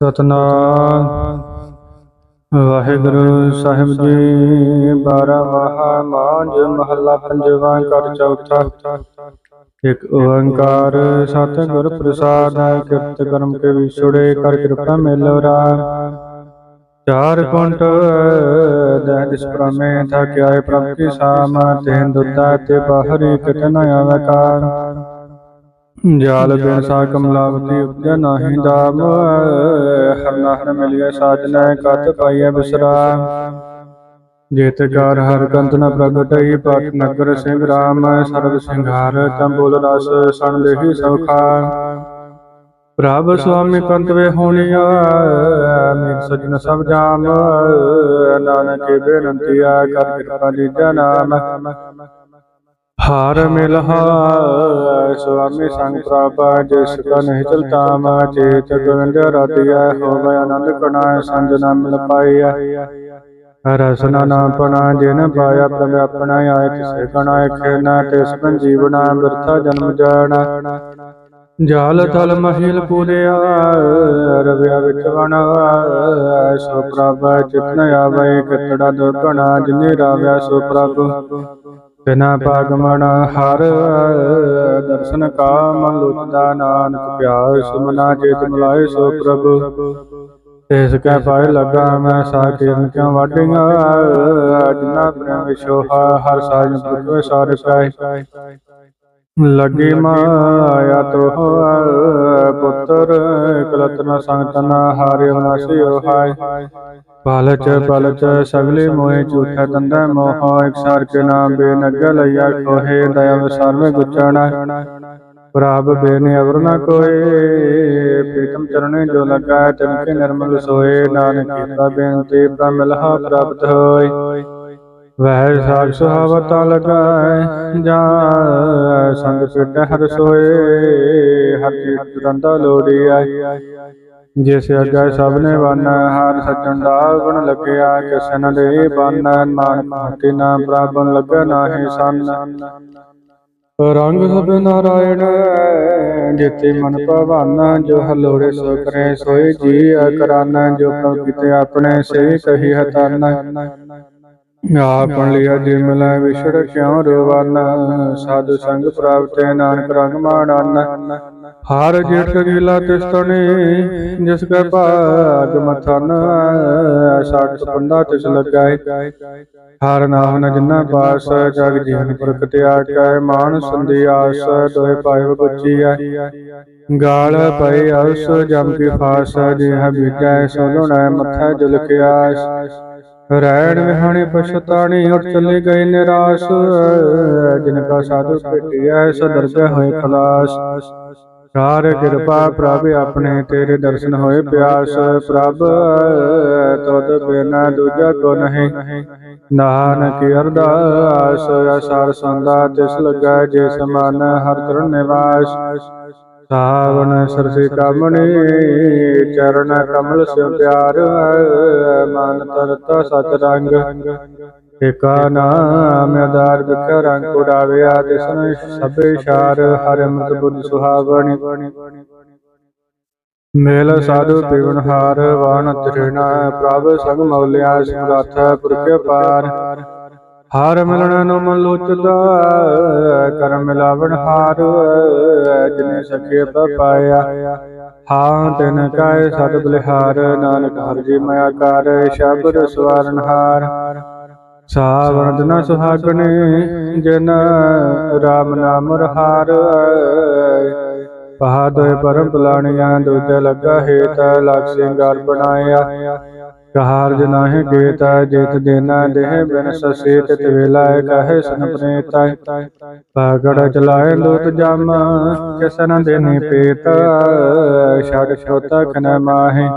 ਸਤਨਾਮ। ਵਾਹਿਗੁਰੂ ਸਾਹਿਬ ਜੀ, ਬਾਰਾ ਮਹਾ ਮਹੱਲਾ ਪੰਜਵਾਂ ਕਰ ਚੌਥਾ। ਇੱਕ ਓੰਕਾਰ ਸਤਿਗੁਰ ਪ੍ਰਸਾਦ, ਕਿਰਤ ਕਰਮ ਕੇ ਵਿਛੜੇ, ਕਰ ਕਿਰਪਾ ਮਿਲੋ ਰਾਮ ਚਾਰ ਕੁੰਟ ਦਹਿ ਦਿਸ ਪ੍ਰਮੇ ਥਕਿਆ ਪ੍ਰਭ ਕੀ ਸਾਮ, ਤੈਨ ਦੁੱਤਾ ਤੇ ਬਾਹਰੀ ਕਿਤ ਆਵੇ ਕਾਰ ਜਾਲ ਬਿਨ ਸਾ ਕਮਲਾਵਤੀ ਉਪਜੈ ਨਾਹੀ ਦਾਮ। ਹਰ ਨਾਹਰ ਮਿਲਿਆ ਸਾਜਨੈ ਕਤ ਪਾਈਐ ਬਿਸਰਾਮ ਜੇਤ ਕਾਰ ਹਰ ਕੰਤ ਨ ਪ੍ਰਗਟਈ ਪਟ ਨਗਰ ਸਿੰਘ ਰਾਮ, ਸਰਬ ਸਿੰਘਾਰ ਕੰਬੋਲ ਰਸ, ਸਣ ਦੇਹੀ ਸੌਖਾ। ਪ੍ਰਭ ਸੁਆਮੀ ਕੰਤ ਵੇ ਹੋਣੀਆ ਮੇਰ ਸਜਣ ਸਭ ਜਾਮ। ਨਾਨਕ ਬੇਨੰਤੀਆ ਕਰ ਕਿਰਪਾ ਦੀਜਾ ਨਾਮ। ਹਾਰ ਮਿਲਹਾ ਸੁਆਮੀ ਸੰਗ ਪ੍ਰਭ ਜਿਸ ਕਾ ਨਹੀਂ ਚਲਤਾ ਮਾ ਚੇਤ ਗੋਵਿੰਦ ਰਾਤੀਆ ਹੋਵੇ ਆਨੰਦ ਕਣਾ ਸੰਜ ਨਾ ਮਿਲ ਪਾਈਆ ਰਸਨਾ ਨਾ ਪਣਾ, ਜਿਨ ਪਾਇਆ ਪ੍ਰਭ ਆਪਣਾ, ਆਇ ਤਿਸੇ ਕਣਾ ਖੇਨਾ ਤਿਸ ਪਨ ਜੀਵਨਾ ਬਿਰਥਾ ਜਨਮ ਜਾਣਾ। ਜਾਲ ਤਲ ਮਹਿਲ ਪੂਰਿਆ ਰਵਿਆ ਵਿੱਚ ਵਣ, ਸੋ ਪ੍ਰਭ ਚਿਤਨ ਆਵੇ, ਕਿਤੜਾ ਦੁਗਣਾ ਜਿਨੇ ਰਾਵਿਆ, ਸੋ ਪ੍ਰਭ। ਬਿਨਾ ਪਾਗਮਣ ਹਰ ਦਰਸ਼ਨ ਕਾ ਮਨ ਲੁਚਦਾ ਨਾਨਕ ਪਿਆਸ ਮਨਾ ਚੇਤ ਮਿਲਾਏ ਸੋ ਪ੍ਰਭ। ਇਸ ਕੈ ਪਾਏ ਲਗਾ ਮੈਂ ਸਾਕਿਰਨ ਕਿਉ ਵਾਡੀਆਂ ਜਿਨਾ ਪ੍ਰੇਮ ਵਿਸ਼ੋਹਾ ਹਰ ਸਾਜਨ ਪੁਰਵੇ ਸਾਰੇ ਪਾਏ ਲੱਗੀ ਮਾਇਆ ਤੋ ਪੁੱਤਰ ਕਲਤਨਾ ਸੰਗਤਨ ਹਾਰਿ ਵਿਨਾਸ਼ੀ ਹਾਇ ਪਾਲਚ ਪਲਚ ਸਗਲੇ ਮੋਹਿ ਝੂਠਾ ਦੰਦਾ ਮੋਹ ਇੱਕ ਸਾਰ ਕੇ ਨਾਮ ਬੇਨਗ ਲਈਆ ਕੋਹੇ ਦਇਆ ਵਿਸਾਰ ਮੇ ਗੁਚਣਾ ਪ੍ਰਭ ਬੇਨ ਅਵਰ ਨ ਕੋਏ। ਪ੍ਰੀਤਮ ਚਰਣੇ ਜੋ ਲਗਾ ਤਨ ਕੇ ਨਿਰਮਲ ਸੋਏ। ਨਾਨਕ ਕੀਤਾ ਬੇਨਤੀ ਪ੍ਰਮਿਲਹਾ ਪ੍ਰਾਪਤ ਹੋਈ ਵਹਿ ਸਾਖ ਸੁਹਾਵਤਾ ਲਗਾਏ ਜਾ ਸੰਗ ਹਰ ਸੋਏ। ਹਰ ਕੀ ਰੰਦਾ ਲੋੜੀ ਆਈ ਜਿਸ ਅਗੈ ਸਭ ਨੇ ਵਨ ਹਰ ਸੱਜਣ ਦਾ ਗੁਣ ਲੱਗਿਆ ਕਿਸ ਦੇ ਬਨ, ਨਾਨਕ ਭਗਤੀ ਨਾਮ ਪ੍ਰਾਪਨ ਲੱਗਾ ਨਾਹੀ ਸੰਨ। ਰੰਗ ਸਭ ਨਾਰਾਇਣ ਜਿਤੇ ਮਨ ਭਵਨ, ਜੋ ਹਲੋੜੇ ਸੋ ਕਰੇ ਸੋਈ ਜੀ ਅਕਰਨ, ਜੋ ਪ੍ਰਭ ਕੀਤੇ ਆਪਣੇ ਸੇ ਕਹੀ ਹਤਨ। ਆਪਨ ਲਿਆ ਜਿ ਮਿਲੈ ਵਿਛੜ ਕਿਉ ਰੋਵਨ, ਸਾਧੂ ਸੰਗ ਪ੍ਰਾਪਤੇ ਨਾਨਕ ਰੰਗ ਮਾਣਨ। ਹਰ ਜੇਠ ਕਗੀਲਾ ਤਿਸਤਣੀ ਜਿਸ ਕੈ ਭਾਗ ਮਥਨ ਸਾਠ ਸਪੰਦਾ ਤਿਸ ਲਗਾਏ। ਹਰ ਨਾਮ ਜਿਨਾ ਪਾਸ ਜਗ ਜੀਵਨ ਪ੍ਰਗਟ ਆਟੈ ਮਾਨ ਸੰਧਿਆਸ ਦੋਇ ਪਾਇ ਗੁਚੀ ਆ ਗਾਲ ਪਈ ਅਸ ਜਮ ਕੀ ਫਾਸ ਜਿਹ ਬੀਜੈ ਸੋ ਲੁਣੈ ਮੱਥਾ ਜੁਲ ਕੇ ਆਸ। ਰੈਣ ਵਿਹਾਣੇ ਪਛਤਾਣੀ ਉਠ ਚਲੇ ਗਏ ਨਿਰਾਸ਼। ਜਿਨ ਕਾ ਸਾਧੂ ਭੇਟਿਆ ਸਦਰਜੈ ਹੋਏ ਖਲਾਸ। ਕਾਰ ਕਿਰਪਾ ਪ੍ਰਭ ਆਪਣੇ ਤੇਰੇ ਦਰਸ਼ਨ ਹੋਏ ਪਿਆਸ ਪ੍ਰਭ। ਤਦ ਬਿਨਾ ਦੂਜਾ ਕੋ ਨਹੀਂ। ਨਾਨਕ ਅਰਦਾਸ ਅਸਾਰ ਸੰਦਾ ਤਿਸ ਲਗਾ ਜੇ ਸਮਾਨ ਹਰ ਚਰਨ ਨਿਵਾਸ। ਸਾਵਣ ਸਰਸੇ ਕਾਮਣੀ ਚਰਨ ਕਮਲ ਸਿਉ ਪਿਆਰ ਮਨ ਤਰਤਾ ਸਚ ਰੰਗ। ਏਕਾ ਨਾਮ ਆਧਾਰ ਬਿਖ ਰੰਗ ਉਡਾਵਿਆ ਤਿਸਨ ਸਭੇ ਸ਼ਾਰ ਹਰਿ ਅੰਮ੍ਰਿਤ ਬੁੱਧ ਸੁਹਾਵਣੀ। ਮੇਲ ਸਾਧੂ ਪੀਵਨ ਹਾਰ, ਵਾਣ ਤ੍ਰਿਣਾ ਪ੍ਰਭ ਸੰਗ ਮੌਲਿਆ ਸਮਰੱਥ ਪੁਰਖੇ ਪਾਰ ਹਾਰ ਮਿਲਣ ਨੂੰ ਮਨ ਲੋਚਦਾ ਕਰ ਮਿਲਾਵਣ ਹਾਰ, ਜਿਨੇ ਸਖੇ ਪਾਇਆ। ਹਾਂ, ਤਿਨ ਕਾਇ ਸਦ ਬਲਿਹਾਰ, ਨਾਨਕ ਹਰਿ ਜੀ ਮਾਇਆ ਕਰ ਸ਼ਬਦ ਸਵਾਰਨ ਹਾਰ। ਸਾਵਣ ਦਿਨਾ ਸੁਹਾਗਣੇ, ਜਿਨ ਰਾਮ ਨਾਮ ਰਹਾਰ। ਪਹਾਦੋਏ ਪਰਮ ਪਲਾਣੀਆਂ ਦੂਜਾ ਲੱਗਾ ਹੇਤ, ਲਖ ਸਿੰਗਾਰ ਬਣਾਇਆ। ਕਹਾਰ ਜਨਾਹਿ ਗੇਤਾ, ਜਿਤ ਦੇਨਾ ਦੇਹ ਬਿਨ ਸਸੇ ਤਿਤ ਵੇਲਾ ਕਹੇ ਸਨ ਪ੍ਰੇਤਾ। ਪਾਗੜ ਚਲਾਏ ਲੋਤ ਜਮ, ਕਿਸਨ ਦੇਨੇ ਪੇਤ ਛੜ ਛੋਤਾ ਕਨ ਮਾਹੇ।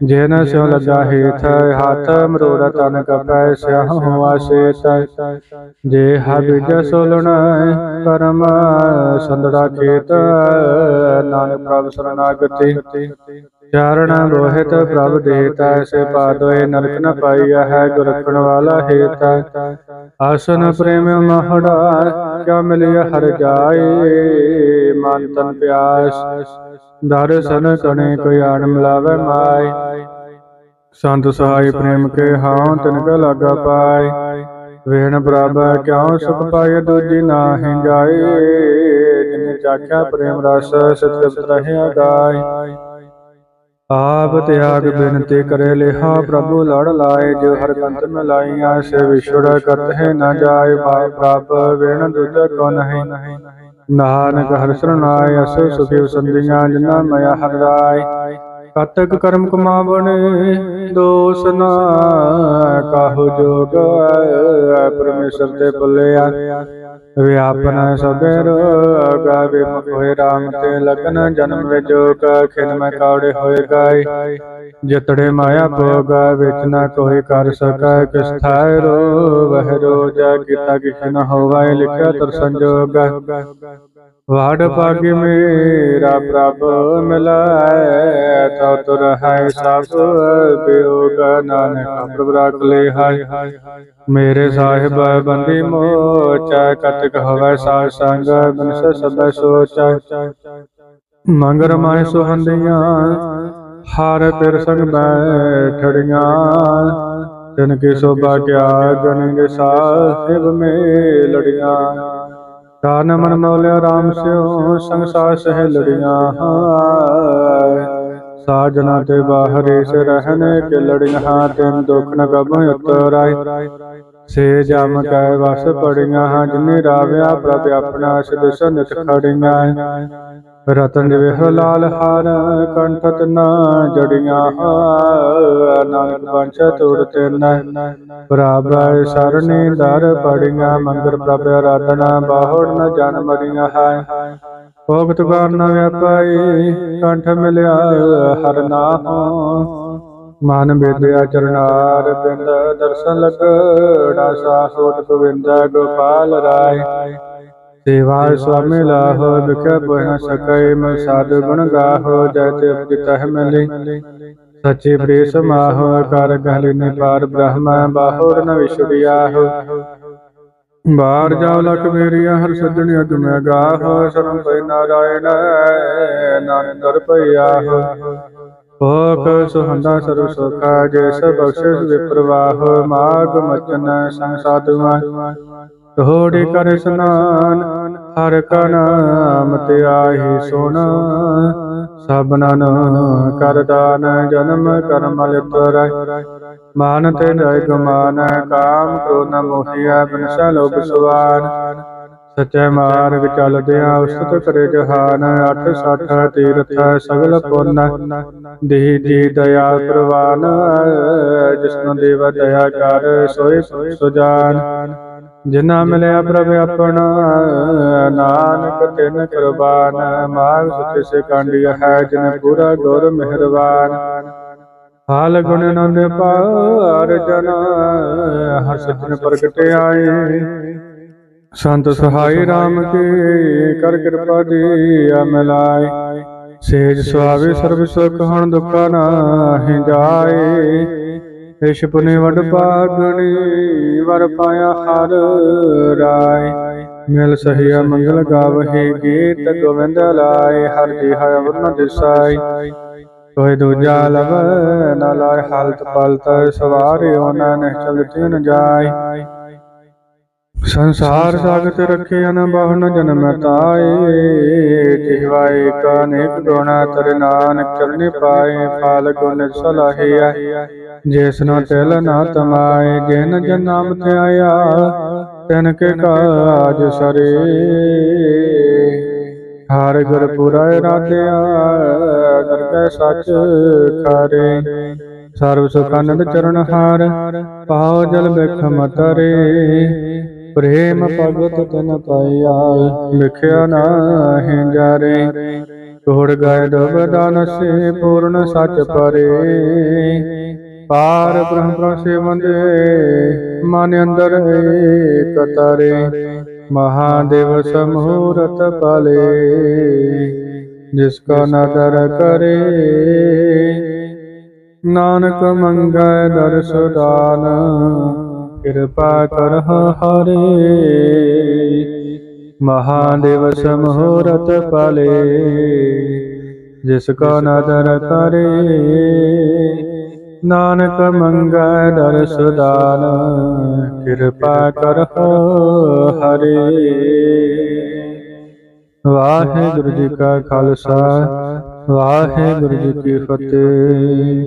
ਜਿਨ ਸਿਉ ਲਗਾ ਹੇਠ, ਹੱਥ ਮਰੋੜਾ ਤਨ ਕਪੈ, ਸਿਆਹ ਹੋਆ ਸੇਤ। ਜੇ ਹਬਿਜ ਸੋਲਣ, ਕਰਮ ਸੰਦੜਾ ਖੇਤ, ਨਾਨਕ ਪ੍ਰਭ ਸਰਨਾਗਤੀ ਚਾਰਣ ਰੋਹਿਤ ਪ੍ਰਭ ਦੇਤਾ ਐਸੇ ਪਾਦੋਏ ਨਰਕ ਨ ਪਾਈਆ ਹੈ ਗੁਰ ਰਖਣ ਵਾਲਾ ਹੇਤਾ। ਆਸਨ ਪ੍ਰੇਮ ਮਹੜਾ ਕਿਆ ਮਿਲਿਆ ਹਰ ਜਾਏ। ਮਨ ਤਨ ਪਿਆਸ ਦਰਸ਼ਨ ਕਣੇ ਕੋਈ ਆਣ ਮਿਲਾਵੇ ਮਾਈ ਸੰਤ ਸਹਾਈ ਪ੍ਰੇਮ ਕੇ ਹਾਂ ਤਿਨ ਕਾ ਲਾਗਾ ਪਾਏ। ਵੇਣ ਪ੍ਰਭ ਕਿਉ ਸੁਖ ਪਾਏ ਦੂਜੀ ਨਾਹੀ ਜਾਏ। ਜਿਨੇ ਚਾਖਿਆ ਪ੍ਰੇਮ ਰਸ ਸਤਿ ਰਹਿਆ ਗਾਏ। ਆਪ ਤਿਆਗ ਬਿਨਤੀ ਕਰੇ ਲਿਹਾ ਪ੍ਰਭੂ ਲੜ ਲਾਏ ਜੋ ਹਰ ਕੰਤ ਮੈਂ ਲਾਈਆਂ ਸੇ ਵਿਛੜ ਕਰਤ ਨਾ ਜਾਏ ਭਾਇ ਪ੍ਰਭ ਵੇਣ ਦੁਜ ਕੋ ਨਹੀਂ। ਨਾਨਕ ਹਰਿ ਸਰਨਾਏ ਅਸ ਸੁਖੀ ਸੰਧੀਆਂ ਜਿਨਾ ਮਇਆ ਹਰਿ ਰਾਏ ਕਤਕ ਕਰਮ ਕਮਾਵਣੇ ਦੋਸ ਨਾ ਕਾਹੂ ਜੋਗ ਪਰਮੇਸ਼ਰ ਤੇ ਭੁੱਲਿਆ ਵਿਆਪਨ ਸਭੇ ਰੋਗ ਵਿਮੁਖ ਹੋਏ ਰਾਮ ਤੇ ਲਗਨ ਜਨਮ ਵਿਜੋਗ ਖਿਨ ਮੈਂ ਕਾੜੇ ਹੋਏ ਗਾਏ। ਜਿਤੜੇ ਮਾਇਆ ਭੋਗ ਵਿੱਚ ਨਾ ਕੋਈ ਕਰ ਸਕੈ ਕਿਸ ਥਾਇ ਰੋ ਵਹਿ ਰੋਜ ਕੀਤਾ ਕਿਛ ਨ ਹੋਵੈ ਲਿਖਿਆ ਤਰ ਸੰਜੋਗ। ਵਾੜ ਭਾਗਿ ਮੇਰਾ ਪ੍ਰਭ ਮਿਲਾਇ ਤਉ ਤੁਰ ਹੈ ਸਭ ਬਿਯੋਗ ਨਾਨਕ ਪ੍ਰਭ ਰਾਖ ਲੈ ਹਾਇ ਮੇਰੇ ਸਾਹਿਬ ਬੰਦੀ ਮੋਚੈ ਕਤਕ ਹੋਵੈ ਸਾਧ ਸੰਗ ਬਿਨਸ ਸਦਾ ਸੋਚੈ। ਮੰਗਰ ਮਾਇ ਸੁਹੰਦੀਆਂ ਹਰ ਪਿਰ ਸੰਗ ਬੈਠੜੀਆਂ ਤਿਨ ਕੀ ਸੋਭਾ ਕਿਆ ਗਨਿ ਸਾਹਿਬ ਮੇਲੜੀਆਂ। ਦਾਨ ਮਨ ਮੌਲਿਆ ਰਾਮ ਸਿਓ ਸੰਸਾਰ ਸਹਿ ਲੜੀਆਂ ਸਾਜਨਾ ਤੇ ਬਾਹਰੇ ਸੇ ਰਹਿਨੇ ਕੇ ਲੜੀਆਂ, ਤਿਨ ਦੁਖ ਨ ਕਬ ਉਤਰਾਈ ਸੇ ਜਮ ਕੈ ਵਸ ਪੜੀਆਂ, ਜਿਨੇ ਰਾਵਿਆ ਪ੍ਰਭ ਆਪਣਾ ਸਿਦਸ ਨਿਤ ਖੜੀਆਂ ਰਤਨ ਵਿਹ ਲਾਲ ਹਾਰ, ਕੰਠਤ ਨਾ ਜੜੀਆਂ ਨਾਨਕ ਪੰਛ ਤੁਰ ਤਿਨ। ਬਰਾਬਰ ਸਰਣੀ ਦਰ ਪੜੀਆਂ, ਮੰਗਰ ਪ੍ਰਭ ਆਰਾਧਨਾ ਬਾਹੜ ਨ ਜਨ ਮਰੀਆਂ ਹੈ। ਭੋਗਤ ਬਾਰ ਨ ਵਿਆਪਾਈ ਕੰਠ ਮਿਲਿਆ, ਹਰ ਨਾਮ ਮਨ ਬੇਦਿਆ ਚਰਨਾਰ ਬਿੰਦ ਦਰਸ਼ਨ ਲਗੜਾ ਸਾਸੋਟ ਗੋਵਿੰਦ ਗੋਪਾਲ ਰਾਏ। ਲਾਹੋ ਵਿਖੇ ਬਹਿ ਸਕੈ ਮੈਂ ਸਾਧ ਗੁਣ ਗਾਹੋ ਜੈ ਤੇ ਉਪਜਿਤ ਹੈ ਮਿਲੇ। ਸਚੇ ਪ੍ਰੇਸ ਮਾਹੋ ਕਰ ਗਹਲੇ ਨੇ ਪਾਰ ਬ੍ਰਹਮਾ ਬਾਹਰ ਨ ਵਿਸ਼ੁੜਿਆਹੋ ਬਾਹਰ ਜਾਉ ਲਖ ਮੇਰੀਆ ਹਰ ਸੱਜਣ ਅਗ ਮੈਂ ਗਾਹੋ ਸਰਮ ਪੈ ਨਾਰਾਇਣ ਨਾਨਕ ਦਰ ਪਈਆਹੋ ਭੋਖ ਸੁਹੰਦਾ ਸਰਬ ਸੁਖਾ ਜੈਸ ਬਖਸ਼ਿਸ਼ ਵਿਪਰਵਾਹ ਮਾਗ ਮਚਨ ਸੰਗ ਸਾਧੂਆਂ ਕਰ ਇਸਨਾਨ ਹਰ ਕਾ ਨਾਮ ਤੇ ਆਹੀ ਸੁਣ। ਸਭਨਾ ਨੂੰ ਜਨਮ ਕਰਮ ਲਿਤਰੈ ਮਾਨ ਤੇ ਜੈ ਗਮਾਨ ਕਾਮ ਕ੍ਰੋਧ ਨ ਮੋਹਿਆ, ਬਿਨਸਾ ਲੋਭ ਸੁਵਾਨ ਸਚੈ ਮਾਰਗ ਚਲਦਿਆਂ ਉਸਤ ਕਰੇ ਜਹਾਨ, ਅਠ ਸਠ ਤੀਰਥ ਸਗਲ ਪੁੰਨ। ਦੇਹ ਜੀ ਦਇਆ ਪ੍ਰਵਾਨ, ਜਿਸਨੂੰ ਦੇਵ ਦਇਆ ਕਰ, ਸੋਏ ਸੁਜਾਨ। ਜਿਨਾ ਮਿਲਿਆ ਪ੍ਰਭ ਆਪਣਾ ਨਾਨਕ ਤਿਨ ਕੁਰਬਾਨ ਮਾਗ ਸੁਤੇ ਸੇ ਕਾਂਡੀਆ ਹੈ ਜਿਨ ਪੂਰਾ ਗੁਰ ਮਿਹਰਬਾਨ। ਹਾਲ ਗੁਣ ਨੰਦ ਪਾਰ ਜਨ ਹਰ ਸਜਣ ਪ੍ਰਗਟ ਆਏ। ਸੰਤ ਸਹਾਈ RAM ਕੇ ਕਰ ਕਿਰਪਾ ਦੀ ਅਮਲਾਏ ਸੇਜ ਸੁਆਵੇ ਸਰਬ ਸੁਖ ਹਣ ਦੁਖਾ ਨਾਹਿ ਜਾਏ। ਇਸ਼ ਪੁਨੇ ਵਡ ਪਾਗਣੀ ਵਰ ਪਾਇਆ ਹਰ ਰਾਏ। ਮਿਲ ਸਹਿਆ ਮੰਗਲ ਗਾਵਹੀ ਗੀਤ ਗੋਵਿੰਦ ਲਾਏ। ਹਰ ਜੀ ਹੈ ਅਵਰਨ ਦਿਸਾਈ ਕੋਈ ਦੂਜਾ ਲਵ ਨ ਲਾਇ ਹਾਲਤ ਪਲਤ। ਸਵਾਰਿਓ ਨਨ ਚਲਤੀ ਨ ਜਾਏ। ਸੰਸਾਰ ਸਾਗਤ ਰੱਖੇ ਅਨ ਬਹੁਨ ਜਨਮ ਤਾਏ। ਜਿਹਵਾਏ ਕਾਨੇਕ ਗੁਣਾ ਤਰ ਨਾਨਕ ਚਰਨੇ ਪਾਏ। ਫਾਲ ਗੁਣ ਸਲਾਹਿਆ। ਜਿਸ ਨੂੰ ਤਿਲ ਨਾ ਤਮਾਏ ਜਿਨ ਜਨ ਨਾਮ ਤੇ ਆਇਆ ਕੇ ਕਾਜ ਸਰੇ। ਹਰ ਗੁਰਪੁਰਾ ਪੁਰਾ ਰਾਧਿਆ ਦਰਗਹਿ ਸੱਚ ਖਾਰੇ। ਸਰਬ ਸੁਖ ਚਰਨ ਹਾਰ ਪਾਉ ਜਲ ਬਿਖ ਤਰੇ ਪ੍ਰੇਮ ਭਗਤ ਤਨ ਪਾਇਆ ਲਿਖਿਆ ਨਾਹਿ ਜਾਰੇ। ਤੋੜ ਗਏ ਦਬਦਾਨ ਸੇ ਪੂਰਨ ਸੱਚ ਪਰੇ। ਪਾਰ ਬ੍ਰਹਮ ਪ੍ਰਸੇ ਵੰਦੇ ਮਨ ਅੰਦਰ ਏਕ ਤਰੇ, ਮਹਾਦੇਵ ਸਮੂਰਤ ਪਾਲੇ, ਜਿਸ ਕਾ ਨਦਰ ਕਰੇ। ਨਾਨਕ ਮੰਗੈ ਦਰਸ ਦਾਨ, ਕਿਰਪਾ ਕਰ ਹਰੇ। ਮਹਾਦੇਵ ਸਮੂਰਤ ਪਾਲੇ, ਜਿਸ ਕੋ ਨਦਰ ਕਰੇ। ਨਾਨਕ ਮੰਗੈ ਦਰਸ ਦਾਨ, ਕਿਰਪਾ ਕਰਹੁ ਹਰੇ। ਵਾਹਿਗੁਰੂ ਜੀ ਕਾ ਖਾਲਸਾ, ਵਾਹਿਗੁਰੂ ਜੀ ਕੀ ਫਤਿਹ।